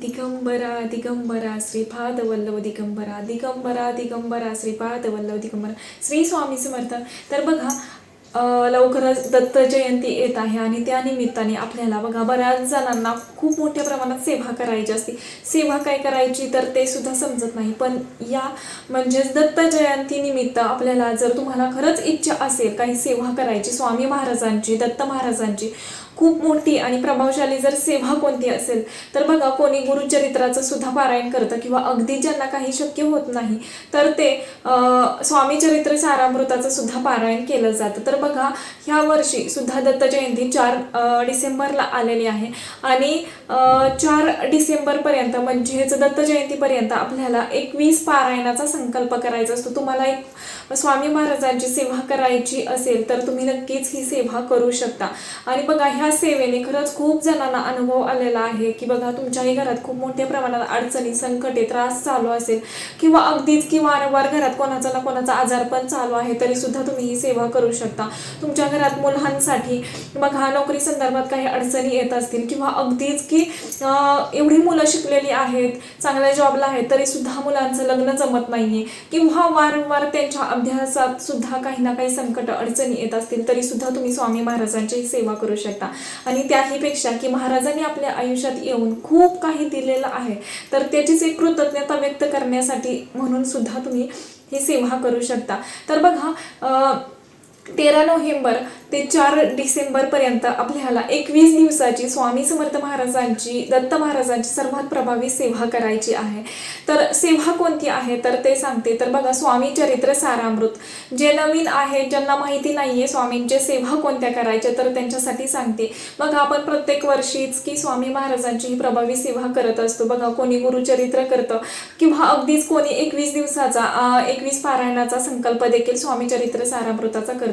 दिगंबरा दिगंबरा श्रीपाद वल्लभ दिगंबरा दिगंबरा दिगंबरा श्रीपाद वल्लभ दिगंबरा. श्री स्वामी समर्थ. तर बघा लवकरच दत्त जयंती येत आहे आणि त्या निमित्ताने आपल्याला बघा बऱ्याच जणांना खूप मोठ्या प्रमाणात सेवा करायची असते. सेवा काय करायची तर ते सुद्धा समजत नाही. पण या म्हणजेच दत्त जयंती निमित्त आपल्याला जर तुम्हाला खरंच इच्छा असेल काही सेवा करायची स्वामी महाराजांची दत्त महाराजांची खूप मोठी आणि प्रभावशाली जर सेवा कोणती असेल तर बघा कोणी गुरुचरित्राचं सुद्धा पारायण करतं किंवा अगदी ज्यांना काही शक्य होत नाही तर ते स्वामी चरित्र सारामृताचं सुद्धा पारायण केलं जातं. तर बघा ह्या वर्षी सुद्धा दत्त जयंती चार डिसेंबरला आलेली आहे आणि चार डिसेंबरपर्यंत म्हणजेच दत्त जयंतीपर्यंत आपल्याला एकवीस पारायणाचा संकल्प करायचा असतो. तुम्हाला एक स्वामी महाराजांची सेवा करायची असेल तर तुम्ही नक्कीच ही सेवा करू शकता. आणि बघा ह्या ह्या सेवेने खरंच खूप जणांना अनुभव आलेला आहे की बघा तुमच्याही घरात खूप मोठ्या प्रमाणात अडचणी संकटे त्रास चालू असेल किंवा अगदीच की वारंवार घरात कोणाचा ना कोणाचा आजार पण चालू आहे तरी सुद्धा तुम्ही ही सेवा करू शकता. तुमच्या घरात मुलांसाठी बघा नोकरी संदर्भात काही अडचणी येत असतील किंवा अगदीच की एवढी मुलं शिकलेली आहेत चांगल्या जॉबला आहेत तरी सुद्धा मुलांचं लग्न जमत नाहीये किंवा वारंवार त्यांच्या अभ्यासात सुद्धा काही ना काही संकट अडचणी येत असतील तरी सुद्धा तुम्ही स्वामी महाराजांची सेवा करू शकता. आणि त्याही पेक्षा की महाराजांनी आपल्या आयुष्यात येऊन खूप काही दिलेलं आहे तर त्याचीच एक कृतज्ञता व्यक्त करण्यासाठी म्हणून सुद्धा तुम्ही ही सेवा करू शकता. तर बघा अं, तेरा नोव्हेंबर ते चार डिसेंबरपर्यंत आपल्याला एकवीस दिवसाची स्वामी समर्थ महाराजांची दत्त महाराजांची सर्वात प्रभावी सेवा करायची आहे. तर सेवा कोणती आहे? तर ते सांगते. तर बघा स्वामी चरित्र सारामृत. जे नवीन आहे ज्यांना माहिती नाही आहे स्वामींचे सेवा कोणत्या करायच्या तर त्यांच्यासाठी सांगते. बघा आपण प्रत्येक वर्षीच की स्वामी महाराजांची ही प्रभावी सेवा करत असतो. बघा कोणी गुरुचरित्र करतं किंवा अगदीच कोणी एकवीस दिवसाचा एकवीस पारायणाचा संकल्प देखील स्वामी चरित्र सारामृताचा करतो.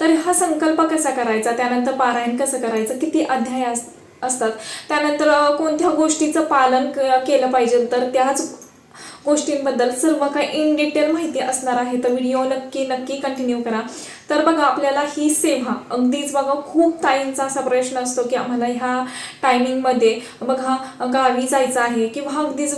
तर हा संकल्प कसा करायचा? त्यानंतर पारायण कसं करायचं? किती अध्याय अस- असतात? त्यानंतर कोणत्या गोष्टीचं पालन केलं पाहिजे? तर त्याच गोष्टींबद्दल सर्व काही इन डिटेल माहिती असणार आहे. तर व्हिडिओ नक्की नक्की कंटिन्यू करा. तर बघा आपल्याला ही सेवा अगदीच बघा खूप ताईंचा असा प्रश्न असतो की आम्हाला ह्या टायमिंगमध्ये बघा गावी जायचं आहे किंवा अगदीच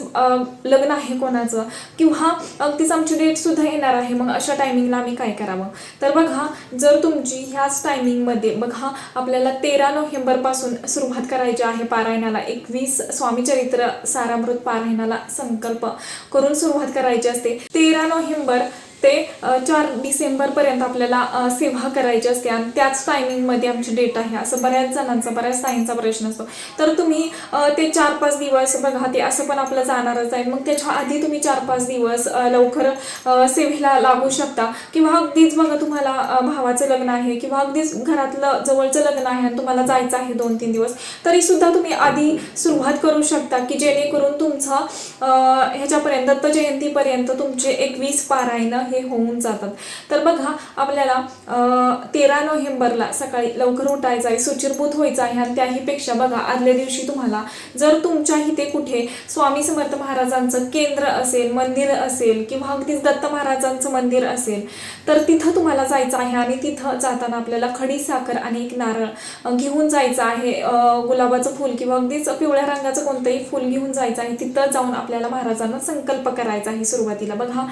लग्न आहे कोणाचं किंवा अगदीच आमची डेट सुद्धा येणार आहे मग अशा टायमिंगला आम्ही काय करावं? तर बघा जर तुमची ह्याच टायमिंगमध्ये बघा आपल्याला तेरा नोव्हेंबरपासून सुरुवात करायची आहे पारायणाला एकवीस स्वामी चरित्र सारामृत पारायणाला संकल्प करून सुरुवात करायची असते. तेरा नोव्हेंबर ते चार डिसेंबरपर्यंत आपल्याला सेवा करायची असते आणि त्याच टायमिंगमध्ये आमची डेट आहे. असं बऱ्याच जणांचा बऱ्याच ताईंचा प्रश्न असतो. तर तुम्ही ते चार पाच दिवस बघा ते असं पण आपलं जाणारच आहे. मग त्याच्या आधी तुम्ही चार पाच दिवस लवकर सेवेला लागू शकता. किंवा अगदीच बघा तुम्हाला भावाचं लग्न आहे किंवा अगदीच घरातलं जवळचं लग्न आहे आणि तुम्हाला जायचं आहे दोन तीन दिवस तरी सुद्धा तुम्ही आधी सुरुवात करू शकता की जेणेकरून तुमचं ह्याच्यापर्यंत दत्त जयंतीपर्यंत तुमचे एकवीस पारायणं हे होऊन जातात. तर बघा आपल्याला तेरा नोव्हेंबरला सकाळी लवकर उठायचं आहे सुचिरभूत व्हायचं आहे आणि त्याहीपेक्षा बघा आदल्या दिवशी तुम्हाला जर तुमच्या इथे कुठे स्वामी समर्थ महाराजांचं केंद्र असेल मंदिर असेल किंवा अगदीच दत्त महाराजांचं मंदिर असेल तर तिथं तुम्हाला जायचं आहे आणि तिथं जाताना आपल्याला खडी साखर आणि एक नारळ घेऊन जायचं आहे. गुलाबाचं फूल किंवा अगदीच पिवळ्या रंगाचं कोणतंही फूल घेऊन जायचं आहे. तिथं जाऊन आपल्याला महाराजांना संकल्प करायचा आहे सुरुवातीला. बघा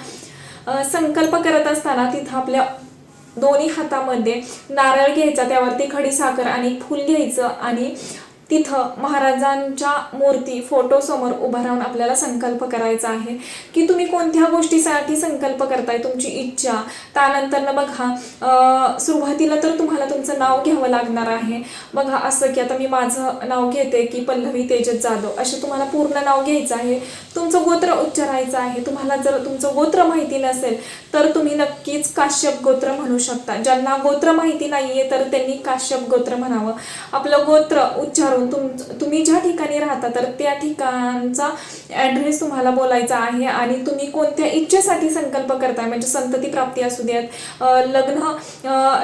संकल्प करत असताना तिथं आपल्या दोन्ही हातामध्ये नारळ घ्यायचा त्यावरती खडी साखर आणि फूल घ्यायचं आणि तिथं महाराजांच्या मूर्ती फोटोसमोर उभं उभा राहून आपल्याला संकल्प करायचा आहे. की तुम्ही कोणत्या गोष्टीसाठी संकल्प करताय? तुमची इच्छा. त्यानंतर बघा सुरुवातीला तर तुम्हाला तुमचं नाव घ्यावं लागणार आहे. बघा असं की आता मी माझं नाव घेते की पल्लवी तेजस जाधव असे तुम्हाला पूर्ण नाव घ्यायचं आहे. तुमचं गोत्र उच्चारायचं आहे. तुम्हाला जर तुमचं गोत्र माहिती नसेल तर तुम्ही नक्कीच काश्यप गोत्र म्हणू शकता. ज्यांना गोत्र माहिती नाहीये तर त्यांनी काश्यप गोत्र म्हणावं. आपलं गोत्र उच्चारून तुम तुम्ही ज्या ठिकाणी राहता तर त्या ठिकाणचा ॲड्रेस तुम्हाला बोलायचा आहे आणि तुम्ही कोणत्या इच्छेसाठी संकल्प करताय? म्हणजे संतती प्राप्ती असू द्यात लग्न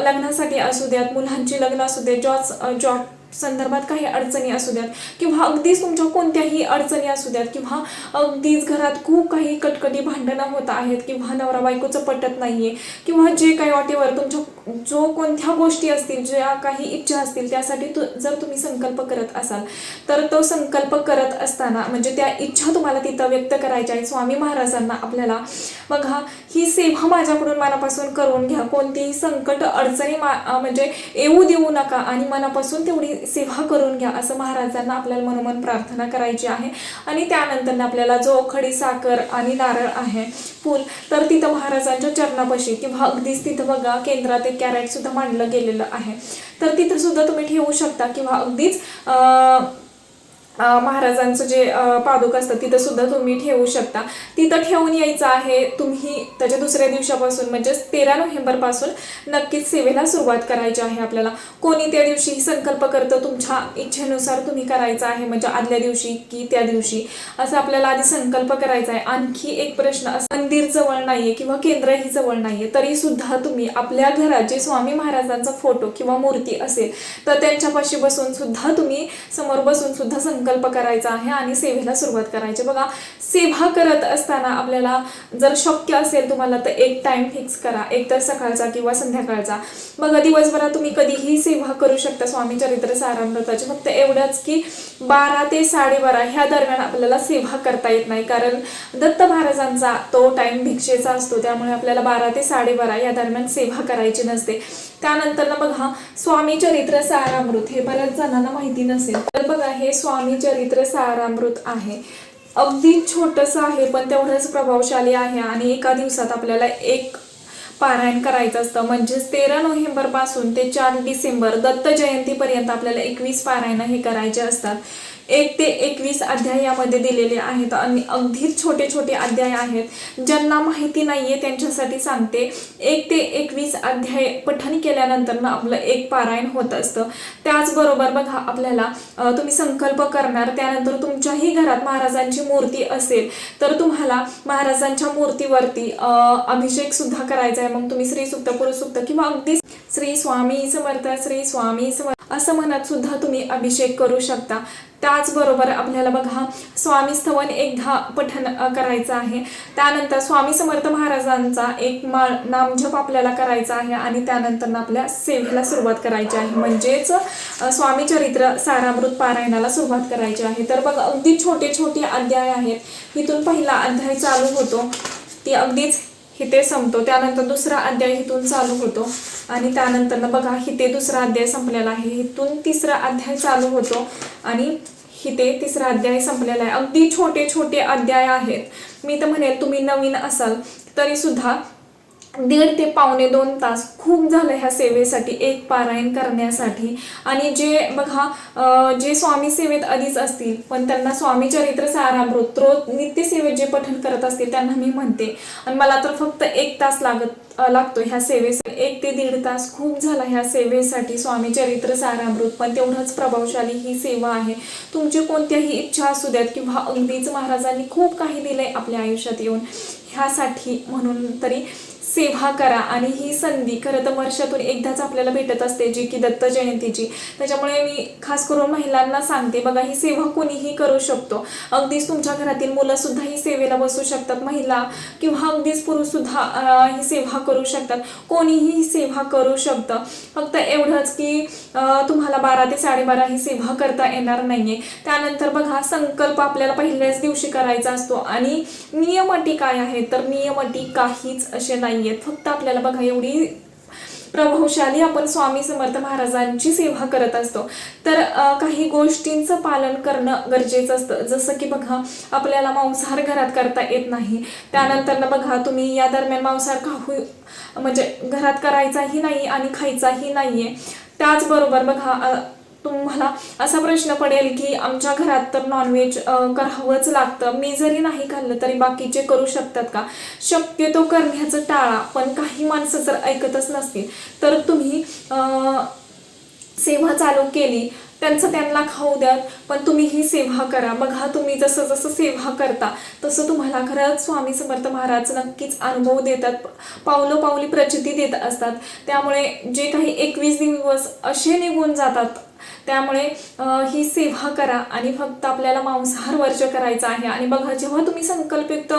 लग्नासाठी असू द्यात मुलांची लग्न असू द्यात जॉब जॉब संदर्भात काही अडचणी असू द्यात किंवा अगदीच तुमच्या कोणत्याही अडचणी असू द्यात किंवा अगदीच घरात खूप काही कटकटी भांडणं होत आहेत किंवा नवरा बायकोचं पटत नाही आहे किंवा जे काही वाटेवर तुमच्या जो कोणत्या गोष्टी असतील ज्या काही इच्छा असतील त्यासाठी तु जर तुम्ही संकल्प करत असाल तर तो संकल्प करत असताना म्हणजे त्या इच्छा तुम्हाला तिथं व्यक्त करायच्या आहेत. स्वामी महाराजांना आपल्याला बघा ही सेवा माझ्याकडून मनापासून करून घ्या. कोणतीही संकट अडचणी मा म्हणजे येऊ देऊ नका आणि मनापासून तेवढी सेवा करून घ्या असं महाराजांना आपल्याला मनोमन प्रार्थना करायची आहे. आणि त्यानंतर आपल्याला जो खडी साखर आणि नारळ आहे फूल तर तिथं महाराजांच्या चरणापाशी किंवा अगदीच तिथं बघा केंद्रात एक कॅरेट सुद्धा मांडलं गेलेलं आहे. तर तिथं सुद्धा तुम्ही ठेवू शकता किंवा अगदीच अं, महाराजांचं जे अं, पादुक असतं तिथं सुद्धा तुम्ही ठेवू शकता. तिथं ठेवून यायचं आहे तुम्ही त्याच्या दुसऱ्या दिवसापासून म्हणजेच तेरा नोव्हेंबरपासून नक्कीच सेवेला सुरुवात करायची आहे आपल्याला. कोणी त्या दिवशी संकल्प करतं तुमच्या इच्छेनुसार तुम्ही करायचं आहे म्हणजे आदल्या दिवशी की त्या दिवशी. असं आपल्याला आधी संकल्प करायचा आहे. आणखी एक प्रश्न असं मंदिर जवळ नाहीये किंवा केंद्रही जवळ नाहीये तरी सुद्धा तुम्ही आपल्या घरात जे स्वामी महाराजांचा फोटो किंवा मूर्ती असेल तर त्यांच्यापाशी बसून सुद्धा तुम्ही समोर बसून सुद्धा संकल्प संकल्प करायचा आहे आणि सेवेला सुरुवात करायची. बघा सेवा करत असताना आपल्याला जर शक्य असेल तुम्हाला तर एक टाइम फिक्स करा. एक तर सकाळचा किंवा संध्याकाळचा. बघा दिवसभरात तुम्ही कधीही सेवा करू शकता स्वामी चरित्र सारामृताचे फक्त एवढंच की बारा ते साडेबारा ह्या दरम्यान आपल्याला सेवा करता येत नाही. कारण दत्त महाराजांचा तो टाइम भिक्षेचा असतो. त्यामुळे आपल्याला बारा ते साडेबारा या दरम्यान सेवा करायची नसते. त्यानंतर ना बघा स्वामी चरित्र सारामृत. हे बऱ्याच जणांना माहिती नसेल तर बघा हे स्वामी चरित्र सारामृत आहे. अगदी छोटंसं आहे पण तेवढंच प्रभावशाली आहे आणि एका दिवसात आपल्याला एक पारायण करायचं असतं. म्हणजेच तेरा नोव्हेंबरपासून ते चार डिसेंबर दत्त जयंतीपर्यंत आपल्याला एकवीस पारायण हे करायचे असतात. एक ते एकवीस अध्याय यामध्ये दिलेले आहेत आणि अगदीच छोटे छोटे अध्याय आहेत. ज्यांना माहिती नाही आहे त्यांच्यासाठी सांगते. एक ते एकवीस अध्याय पठण केल्यानंतर ना आपलं एक पारायण होत असतं. त्याचबरोबर बघा आपल्याला तुम्ही संकल्प करणार त्यानंतर तुमच्याही घरात महाराजांची मूर्ती असेल तर तुम्हाला महाराजांच्या मूर्तीवरती अभिषेक सुद्धा करायचा आहे. मग तुम्ही श्री सुक्त पुरुष सुक्त किंवा अगदी श्री स्वामी समर्थ श्री स्वामी समर्थ असं म्हणत सुद्धा तुम्ही अभिषेक करू शकता. त्याचबरोबर आपल्याला बघा स्वामी स्तवन एकदा धा पठन करायचं आहे. त्यानंतर स्वामी समर्थ महाराजांचा एक माळ नामजप आपल्याला करायचा आहे आणि त्यानंतर आपल्या सेवेला सुरुवात करायची आहे. म्हणजेच स्वामी चरित्र सारामृत पारायणाला सुरुवात करायची आहे. तर बघा अगदी छोटे छोटे अध्याय आहेत. इथून पहिला अध्याय चालू होतो. ती अगदीच हिते संपतो. त्यानंतर दुसरा अध्याय इथून चालू होतो. आणि त्यानंतर बघा हिते दुसरा अध्याय संपलेला आहे. इथून तिसरा अध्याय चालू होतो. आणि हिते तिसरा अध्याय संपलेला आहे. अगदी छोटे छोटे अध्याय आहेत. मी तर म्हणेल तुम्ही नवीन असाल तरी सुद्धा दीड ते पावणे दोन तास खूप झालं ह्या सेवेसाठी एक पारायण करण्यासाठी. आणि जे बघा जे स्वामी सेवेत आधीच असतील पण त्यांना स्वामी चरित्र सारामृत रोज नित्य सेवेत जे पठण करत असतील त्यांना मी म्हणते. आणि मला तर फक्त एक तास लागत लागतो ह्या सेवेसाठी. एक ते दीड तास खूप झाला ह्या सेवेसाठी स्वामी चरित्र सारामृत पण तेवढंच प्रभावशाली ही सेवा आहे. तुमची कोणत्याही इच्छा असू द्यात किंवा अगदीच महाराजांनी खूप काही दिलंय आपल्या आयुष्यात येऊन ह्यासाठी म्हणून तरी सेवा करा आणि ही संधी खरं तर वर्षातून एकदाच आपल्याला भेटत असते जी की दत्त जयंतीची. त्याच्यामुळे मी खास करून महिलांना सांगते बघा ही सेवा कोणीही करू शकतो. अगदीच तुमच्या घरातील मुलंसुद्धा ही सेवेला बसू शकतात. महिला किंवा अगदीच पुरुषसुद्धा ही सेवा करू शकतात. कोणीही सेवा करू शकतं. फक्त एवढंच की तुम्हाला बारा ते साडेबारा ही सेवा करता येणार नाही आहे त्यानंतर बघा संकल्प आपल्याला पहिल्याच दिवशी करायचा असतो. आणि नियम अटी काय आहे? तर नियम अटी काहीच असे नाही नाहीयेत. फक्त आपल्याला बघा एवढी प्रभावशाली आपण स्वामी समर्थ महाराजांची सेवा करत असतो. तर काही गोष्टींचं पालन करणं गरजेचं असतं. जसं की बघा आपल्याला मांसाहार घरात करता येत नाही. त्यानंतर ना बघा तुम्ही या दरम्यान मांसाहार खाऊ म्हणजे घरात करायचाही नाही आणि खायचाही नाही आहे त्याचबरोबर बघा तुम्हाला असा प्रश्न पडेल की आमच्या घरात तर नॉनव्हेज करावंच लागतं. मी जरी नाही खाल्लं तरी बाकीचे करू शकतात का? शक्यतो करण्याचं टाळा पण काही माणसं जर ऐकतच नसतील तर तुम्ही सेवा चालू केली त्यांचं त्यांना खाऊ द्यात पण तुम्ही ही सेवा करा. बघा तुम्ही जसं जसं सेवा करता तसं तुम्हाला खरंच स्वामी समर्थ महाराज नक्कीच अनुभव देतात पावलं पावली प्रचिती देत असतात. त्यामुळे जे काही एकवीस दिवस असे निघून जातात त्यामुळे ही सेवा करा आणि फक्त आपल्याला मांसाहार वर्ज करायचा आहे. आणि बघा जेव्हा तुम्ही संकल्पयुक्त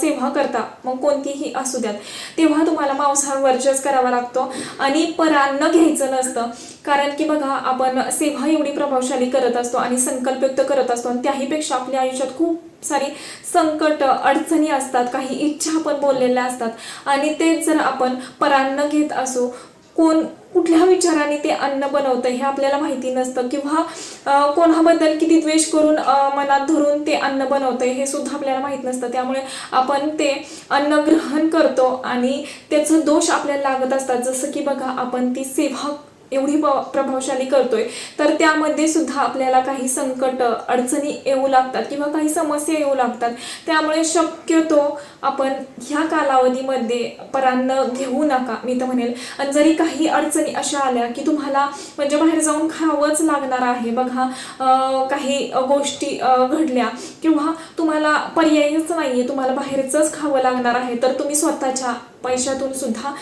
सेवा करता मग कोणतीही असू द्यात. तेव्हा तुम्हाला मांसाहार वर्जच करावा लागतो आणि परान्न घ्यायचं नसतं. कारण की बघा आपण सेवा एवढी प्रभावशाली करत असतो आणि संकल्पयुक्त करत असतो आणि त्याहीपेक्षा आपल्या आयुष्यात खूप सारी संकट अडचणी असतात काही इच्छा आपण बोललेल्या असतात. आणि तेच जर आपण परान्न घेत असू कोण कुठल्या विचाराने ते अन्न बनवतं हे आपल्याला माहिती नसतं किंवा कोणाबद्दल किती द्वेष करून मनात धरून ते अन्न बनवतंय हे सुद्धा आपल्याला माहीत नसतं. त्यामुळे आपण ते अन्न ग्रहण करतो आणि त्याचं दोष आपल्याला लागत असतात. जसं की बघा आपण ती सेवा एवढी प- प्रभावशाली करतोय तर त्यामध्ये सुद्धा आपल्याला काही संकट अडचणी येऊ लागतात किंवा काही समस्या येऊ लागतात. त्यामुळे शक्यतो आपण ह्या कालावधीमध्ये परान्न घेऊ नका मी तर म्हणेल. आणि जरी काही अडचणी अशा आल्या की तुम्हाला म्हणजे बाहेर जाऊन खावंच लागणार आहे. बघा काही गोष्टी घडल्या किंवा तुम्हाला पर्यायच आहे तुम्हाला बाहेरचंच खावं लागणार आहे तर तुम्ही स्वतःच्या पैशातून सुद्धा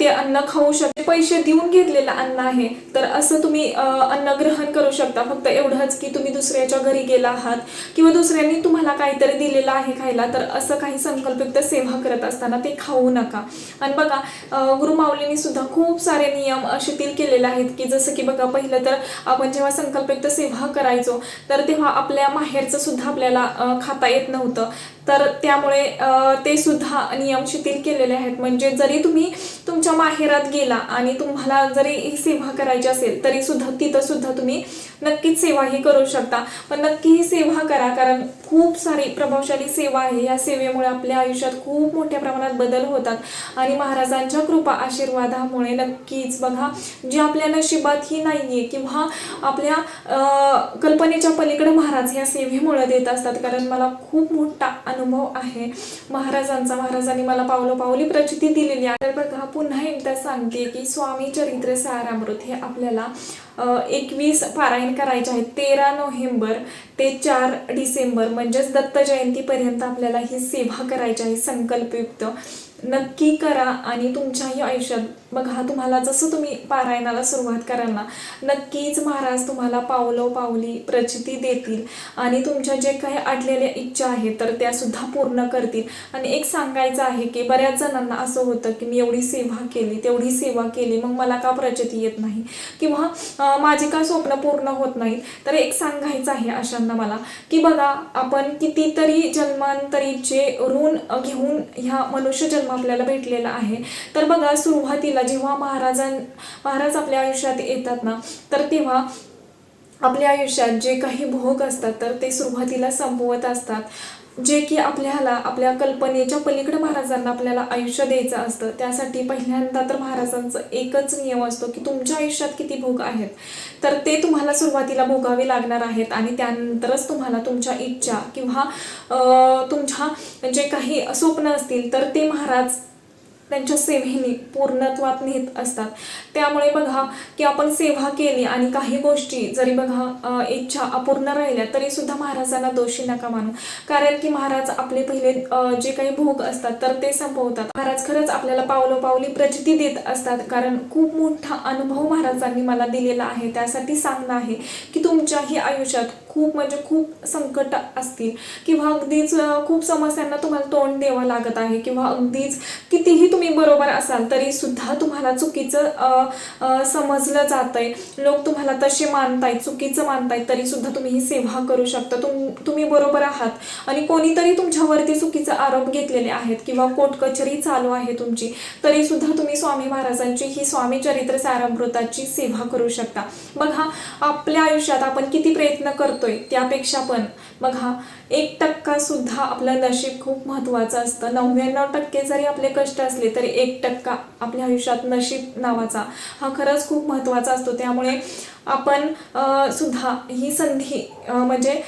ते अन्न खाऊ शकते. पैसे देऊन घेतलेलं अन्न आहे तर असं तुम्ही अन्न ग्रहण करू शकता. फक्त एवढंच की तुम्ही दुसऱ्याच्या घरी गेला आहात किंवा दुसऱ्यांनी तुम्हाला काहीतरी दिलेलं आहे खायला तर असं काही संकल्पयुक्त सेवा करत असताना ते खाऊ नका. आणि बघा गुरुमाऊलींनी सुद्धा खूप सारे नियम शिथिल केलेले आहेत की जसं की बघा पहिलं तर आपण जेव्हा संकल्पयुक्त सेवा करायचो तर तेव्हा आपल्या माहेरचं सुद्धा आपल्याला खाता येत नव्हतं. तर त्यामुळे ते सुद्धा नियम शिथिल केलेले आहेत. म्हणजे जरी तुम्ही तुमच्या माहेरात गेला आणि तुम्हाला जरी ही सेवा करायची असेल तरी सुद्धा तिथं सुद्धा तुम्ही नक्कीच सेवा ही करू शकता. पण नक्की ही सेवा करा कारण खूप सारी प्रभावशाली सेवा आहे. या सेवेमुळे आपल्या आयुष्यात खूप मोठ्या प्रमाणात बदल होतात. आणि महाराजांच्या कृपा आशीर्वादामुळे नक्कीच बघा जे आपल्या नशिबात ही आहे किंवा आपल्या कल्पनेच्या पलीकडे महाराज या सेवेमुळे देत असतात. कारण मला खूप मोठा अनुभव आहे. महाराजांचा महाराजांनी मला पावलं पावली प्रचिती दिलेली आहे. तर बघा पुन्हा एकदा सांगते की स्वामी चरित्र सारामृत हे आपल्याला एकवीस पारायण करायचे आहेत तेरा नोव्हेंबर ते चार डिसेंबर म्हणजेच दत्त जयंतीपर्यंत आपल्याला ही सेवा करायची आहे संकल्पयुक्त. नक्की करा आणि तुमच्याही आयुष्यात बघा तुम्हाला जसं तुम्ही पारायणाला सुरुवात कराल ना नक्कीच महाराज तुम्हाला पावलो पावली प्रचिती देतील आणि तुमच्या जे काही अडलेल्या इच्छा आहेत तर त्यासुद्धा पूर्ण करतील. आणि एक सांगायचं आहे की बऱ्याच जणांना असं होतं की मी एवढी सेवा केली तेवढी सेवा केली मग मला का प्रचिती येत नाही? किंवा माझे का स्वप्न पूर्ण होत नाहीत? तर एक सांगायचं आहे अशांना मला की बघा आपण कितीतरी जन्मांतरीचे ऋण घेऊन ह्या मनुष्य जन्म आपल्याला भेटलेला आहे. तर बघा सुरुवातीला जेव्हा महाराजां महाराज आपल्या आयुष्यात येतात ना तर तेव्हा आपल्या आयुष्यात जे काही भोग असतात तर ते सुरुवातीला संपवत असतात. जे की आपल्याला आपल्या कल्पनेच्या पलीकडे महाराजांना आपल्याला आयुष्य द्यायचं असतं त्यासाठी पहिल्यांदा तर महाराजांचं एकच नियम असतो की तुमच्या आयुष्यात किती भोग आहेत तर ते तुम्हाला सुरुवातीला भोगावे लागणार आहेत आणि त्यानंतरच तुम्हाला तुमच्या इच्छा किंवा तुमच्या जे काही स्वप्न असतील तर ते महाराज त्यांच्या सेवेने पूर्णत्वात नेत असतात. त्यामुळे बघा की आपण सेवा केली आणि काही गोष्टी जरी बघा इच्छा अपूर्ण राहिल्या तरी सुद्धा महाराजांना दोषी नका मानू. कारण की महाराज आपले पहिले जे काही भोग असतात तर ते संपवतात. महाराज खरंच आपल्याला पावलोपावली प्रचिती देत असतात. कारण खूप मोठा अनुभव महाराजांनी मला दिलेला आहे. त्यासाठी सांगणं आहे की तुमच्याही आयुष्यात खूप म्हणजे खूप संकट असतील. किंवा अगदीच खूप समस्यांना तुम्हाला तोंड द्यावं लागत आहे. किंवा अगदीच कितीही तुम्ही बरोबर असाल तरी सुद्धा तुम्हाला चुकीचं समजलं जात आहे लोक तुम्हाला तसे मानतायत चुकीचं मानतायत तरी सुद्धा तुम्ही ही सेवा करू शकता. तुम तुम्ही बरोबर आहात. आणि कोणीतरी तुमच्यावरती चुकीचा आरोप घेतलेले आहेत किंवा कोर्ट कचेरी चालू आहे तुमची तरी सुद्धा तुम्ही स्वामी महाराजांची ही स्वामी चरित्र सारामृताची सेवा करू शकता. बघा आपल्या आयुष्यात आपण किती प्रयत्न करतोय त्यापेक्षा पण. बघा एक टक्का सुद्धा आपलं नशीब खूप महत्वाचं असतं. नव्याण्णव टक्के जरी आपले कष्ट असले तरी एक टक्का आपल्या आयुष्यात नशीब नावाचा हा खरंच खूप महत्त्वाचा असतो. त्यामुळे आपण सुद्धा ही संधी म्हणजे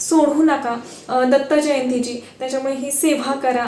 सोडू नका. दत्त जयंतीची. त्याच्यामुळे ही सेवा करा.